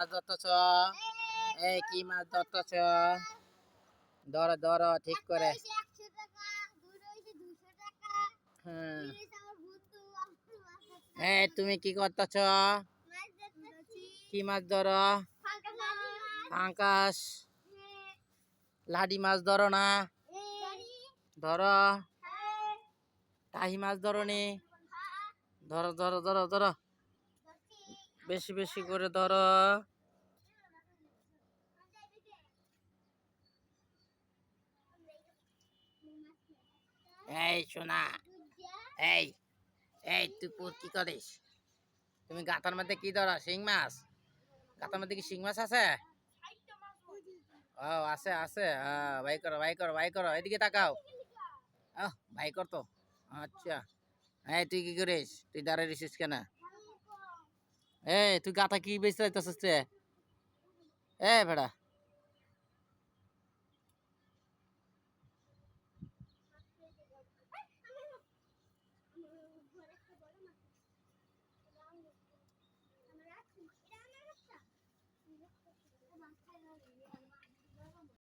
মাছ ধরতেছ? এই কি মাছ ধরতেছ? ধরো ধরো ঠিক করে। হ্যাঁ। তুমি কি করতেছ? কি মাছ ধরো? আকাশ লাডি মাছ। ধরো না। ধরো। টাহি মাছ ধরো নি। ধরো ধরো ধরো ধরো। বেশি বেশি করে ধরো। এই সোনা, এই এই, তুই কি করিস? তুমি গাতার মধ্যে কি ধরো? শিং মাছ? গাতার মধ্যে কি শিং মাছ আছে? ও, আছে আছে। ভাই করো ভাই করো ভাই করো। এদিকে তাকাও। আহ ভাই কর তো আচ্ছা। এই, তুই কি করিস? তুই দাঁড়িয়ে রেছিস কেন? এই তুই গাটা কি বেঁচে যাইতেছিস এ ভেড়া